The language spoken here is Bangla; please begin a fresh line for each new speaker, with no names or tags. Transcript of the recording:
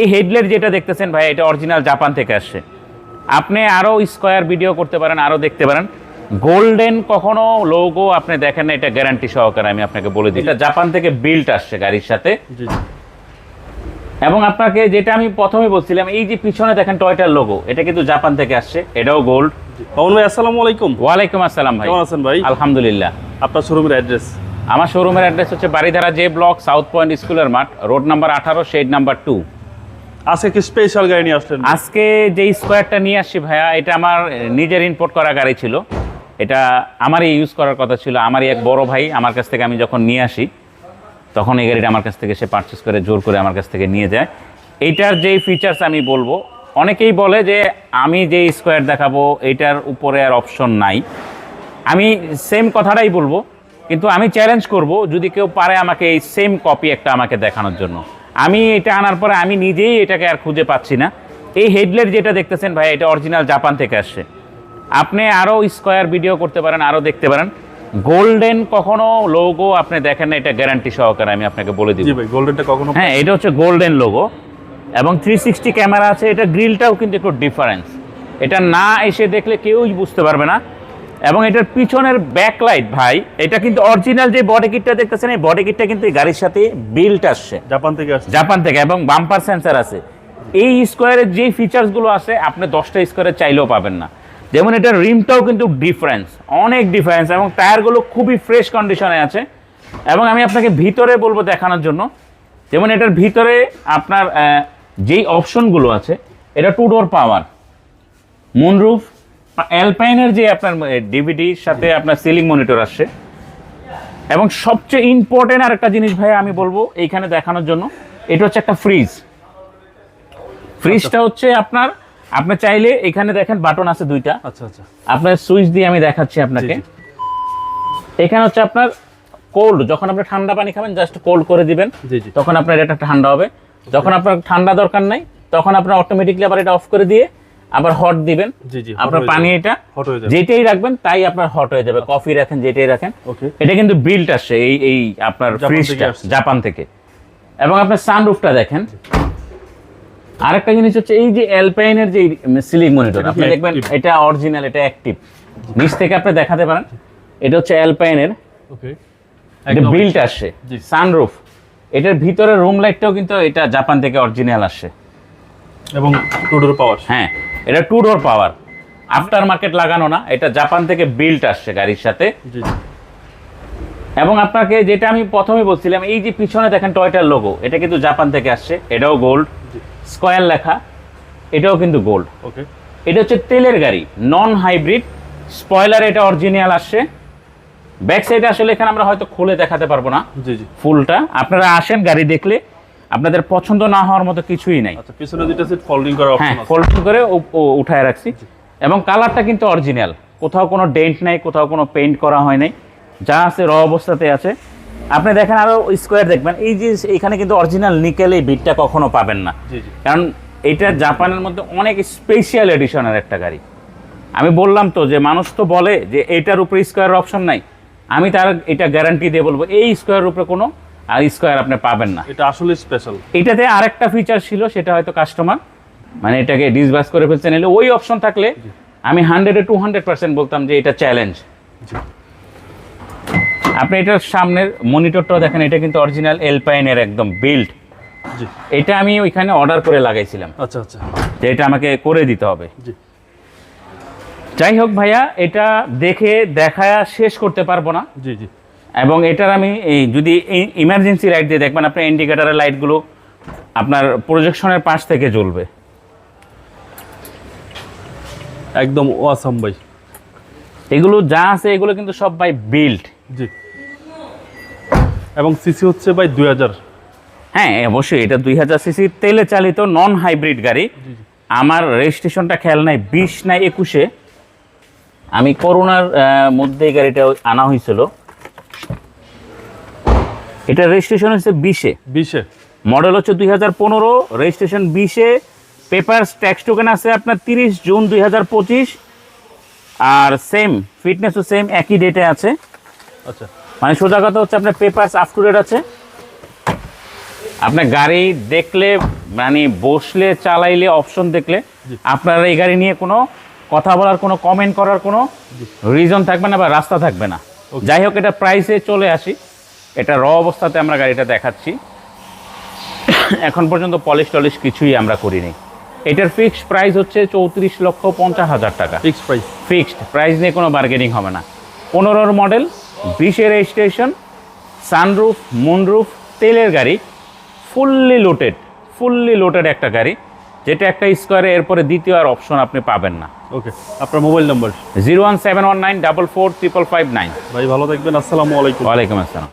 এই হেডলাইট যেটা দেখতেছেন ভাই এটা অরিজিনাল জাপান থেকে আসছে। আপনি আরও স্কোয়ার ভিডিও করতে পারেন আরও দেখতে পারেন। গোল্ডেন কখনো লোগো আপনি দেখেন না এটা গ্যারান্টি সহকারে আমি আপনাকে বলে দিই। এটা জাপান থেকে বিল্ট আসছে গাড়ির সাথে। এবং আপনাকে যেটা আমি প্রথমে বলছিলাম এই যে পিছনে দেখেন টয়টার লোগো এটা কিন্তু জাপান থেকে আসছে এটাও গোল্ড
পাবন ভাই আসসালামু আলাইকুম।
ওয়ালাইকুম আসসালাম ভাই।
কেমন আছেন ভাই?
আলহামদুলিল্লাহ।
আপনার শোরুমের অ্যাড্রেস
আমার শোরুমের অ্যাড্রেস হচ্ছে Baridhara J block South Point স্কুলের মাঠ রোড নাম্বার আঠারো শেড নাম্বার টু
আজকে কি স্পেশাল গাড়ি নিয়ে আসলেন
আজকে যে স্কোয়ারটা নিয়ে আসছি ভাইয়া, এটা আমার নিজের ইম্পোর্ট করা গাড়ি ছিল। এটা আমারই ইউজ করার কথা ছিল। আমারই এক বড় ভাই আমার কাছ থেকে আমি যখন নিয়ে আসি, তখন এই গাড়িটা আমার কাছ থেকে সে পারচেস করে, জোর করে আমার কাছ থেকে নিয়ে যায়। এইটার যেই ফিচার্স আমি বলব, অনেকেই বলে যে আমি যে স্কোয়ার দেখাবো এইটার উপরে আর অপশন নাই। আমি সেম কথাটাই বলব, কিন্তু আমি চ্যালেঞ্জ করব, যদি কেউ পারে আমাকে এই সেম কপি একটা আমাকে দেখানোর জন্য। আমি এটা আনার পরে আমি নিজেই এটাকে আর খুঁজে পাচ্ছি না। এই হেডলাইট যেটা দেখতেছেন ভাই এটা অরিজিনাল জাপান থেকে আসছে। আপনি আরও স্কোয়ার ভিডিও করতে পারেন আরও দেখতে পারেন। গোল্ডেন কখনো লোগো আপনি দেখেন না এটা গ্যারান্টি সহকারে আমি আপনাকে বলে
জি ভাই গোল্ডেনটা কখনো
হ্যাঁ এটা হচ্ছে গোল্ডেন লোগো এবং থ্রি সিক্সটি ক্যামেরা আছে এটা গ্রিলটাও কিন্তু একটু ডিফারেন্স এটা না এসে দেখলে কেউই বুঝতে পারবে না। এবং এটার পিছনের ব্যাকলাইট ভাই এটা কিন্তু অরিজিনাল যে বডি কিটটা দেখতেছেন এই বডি কিটটা কিন্তু এই গাড়ির সাথে বিল্ট আসছে।
জাপান থেকে আসছে।
জাপান থেকে এবং বাম্পার সেন্সার আছে। এই স্কোয়ারের যে ফিচার্সগুলো আছে আপনি দশটা স্কোয়ারে চাইলেও পাবেন না। যেমন এটার রিমটাও কিন্তু ডিফারেন্স অনেক ডিফারেন্স এবং টায়ারগুলো খুবই ফ্রেশ কন্ডিশনে আছে। এবং আমি আপনাকে ভিতরে বলব দেখানোর জন্য যেমন এটার ভিতরে আপনার যেই অপশনগুলো আছে এটা টু ডোর পাওয়ার মুনরুফ অ্যালপাইনের যে আপনার ডিভিডির সাথে আপনার সিলিং মনিটর আসছে। এবং সবচেয়ে ইম্পর্টেন্ট আর একটা জিনিস ভাই আমি বলব এইখানে দেখানোর জন্য এটা হচ্ছে একটা ফ্রিজ ফ্রিজটা হচ্ছে আপনার আপনি চাইলে এখানে দেখেন বাটন আছে দুইটা।
আচ্ছা আচ্ছা।
আপনার সুইচ দিয়ে আমি দেখাচ্ছি আপনাকে। এখানে হচ্ছে আপনার কোল্ড যখন আপনি ঠান্ডা পানি খাবেন জাস্ট কোল্ড করে দিবেন
জি জি।
তখন আপনার এটা ঠান্ডা হবে। যখন আপনার ঠান্ডা দরকার নাই তখন আপনার অটোমেটিকলি আবার এটা অফ করে দিয়ে আবার হট দিবেন।
জি জি
আপনার পানি এটা
হট হয়ে যাবে।
যেটাই রাখবেন তাই আপনার হট হয়ে যাবে। কফি রাখেন যেটাই রাখেন।
ওকে
এটা কিন্তু বিল্ট আসছে এই এই আপনার ফ্রিজটা জাপান থেকে এবং আপনার সানরুফটা দেখেন। আরেকটা জিনিস হচ্ছে এই যে অ্যালপাইনের যে সিলিং মনিটর আপনি দেখবেন এটা অরিজিনাল এটা অ্যাক্টিভ নিচ থেকে আপনি দেখাতে পারেন। এটা হচ্ছে অ্যালপাইনের
ওকে
এটা বিল্ট আসছে।
জি।
সানরুফ এটার ভিতরে রুম লাইটটাও কিন্তু এটা জাপান থেকে অরিজিনাল আসছে।
এবং টুডোর পাওয়ার
হ্যাঁ। এটা two door power after market লাগানো না এটা জাপান থেকে বিল্ট আসছে গাড়ির সাথে। এবং আপনাকে যেটা আমি প্রথমে বলছিলাম এই যে পিছনে দেখেন টয়টার লোগো এটা কিন্তু জাপান থেকে আসছে এটাও গোল্ড। স্কোয়ার লেখা এটাও কিন্তু গোল্ড
ওকে
এটা হচ্ছে তেলের গাড়ি নন হাইব্রিড স্পয়লার এটা অরিজিনাল আসছে। ব্যাক সাইডে আসলে এখানে আমরা হয়তো খুলে দেখাতে পারব না।
জি জি।
ফুলটা আপনারা আসেন গাড়ি দেখলে। আপনাদের পছন্দ না হওয়ার মতো কিছুই নাই।
আচ্ছা পিছনে সিট ফোল্ডিং
হ্যাঁ
অপশন আছে।
ফোল্ড করে উঠায় রাখছি। এবং কালারটা কিন্তু অরিজিনাল কোথাও কোনো ডেন্ট নাই কোথাও কোনো পেইন্ট করা হয় নাই। যা আছে র অবস্থাতে আছে। আপনি দেখেন আরও স্কোয়ার দেখবেন। এই যে এখানে কিন্তু অরিজিনাল নিকেল এই বিটটা কখনো পাবেন না। কারণ এটা জাপানের মধ্যে অনেক স্পেশাল এডিশনের একটা গাড়ি। আমি বললাম তো যে মানুষ তো বলে যে এটার উপরে স্কোয়ার অপশন নাই। আমি তার এটা গ্যারান্টি দিয়ে বলব এই স্কোয়ার উপরে কোনো আর স্কোয়ার আপনি পাবেন না।
এটা আসলে স্পেশাল
এটাতে আরেকটা ফিচার ছিল সেটা হয়তো কাস্টমার মানে এটাকে ডিসবাস করে ফেলছে নিলে ওই অপশন থাকলে আমি হান্ড্রেডে টু হান্ড্রেড পার্সেন্ট বলতাম যে এটা চ্যালেঞ্জ আপনি এটার সামনের মনিটরটাও দেখেন এটা কিন্তু অরিজিনাল এলপাইনের একদম বিল্ড
জি।
এটা আমি ওইখানে অর্ডার করে লাগাইছিলাম।
আচ্ছা আচ্ছা।
যে এটা আমাকে করে দিতে হবে।
জি।
যাই হোক ভাইয়া এটা দেখে দেখায়া শেষ করতে পারব না।
জি জি।
এবং এটার আমি এই যদি ইমার্জেন্সি লাইট দিয়ে দেখবেন আপনার ইন্ডিকেটারের লাইটগুলো আপনার প্রজেকশনের পাশ থেকে জ্বলবে।
একদম ওয়াসাম ভাই।
এগুলো যা আছে এগুলো কিন্তু সব বাই বিল্ড
জি। এবং সিসি হচ্ছে ভাই দুই হাজার।
হ্যাঁ অবশ্যই এটা দুই হাজার সিসি তেলে চালিত নন হাইব্রিড গাড়ি আমার রেজিস্ট্রেশনটা খেয়াল নাই বিশ না একুশে। আমি করোনার মধ্যে এই গাড়িটা আনা হয়েছিল। এটা রেজিস্ট্রেশন হচ্ছে বিশে।
বিশে।
মডেল হচ্ছে দুই হাজার পনেরো রেজিস্ট্রেশন বিশে। পেপার ট্যাক্স টোকেন আছে আপনার তিরিশ জুন দুই হাজার পঁচিশ। আর সেম ফিটনেসও সেম একই ডেটে আছে।
আচ্ছা।
মানে সোজা কথা হচ্ছে আপনার পেপার আপ টু ডেট আছে। আপনার গাড়ি দেখলে মানে বসলে চালাইলে অপশন দেখলে আপনার এই গাড়ি নিয়ে কোনো কথা বলার কোনো কমেন্ট করার কোনো রিজন থাকবে না বা রাস্তা থাকবে না। যাই হোক এটা প্রাইসে চলে আসি। এটা র অবস্থাতে আমরা গাড়িটা দেখাচ্ছি। এখন পর্যন্ত পলিশ টলিশ কিছুই আমরা করিনি। এটার ফিক্সড প্রাইস হচ্ছে চৌত্রিশ লক্ষ পঞ্চাশ হাজার টাকা।
ফিক্সড প্রাইস
ফিক্সড প্রাইস নিয়ে কোনো বার্গেনিং হবে না। পনেরোর মডেল বিশের রেজিস্ট্রেশন সানরুফ মুনরুফ তেলের গাড়ি ফুললি লোটেড ফুললি লোটেড একটা গাড়ি যেটা একটা স্কোয়ারে এরপরে দ্বিতীয় আর অপশন আপনি পাবেন না।
ওকে আপনার mobile number
zero one seven one nine double four triple five nine.
ভাই ভালো থাকবেন আসসালামু আলাইকুম।
ওয়ালাইকুম আসসালাম।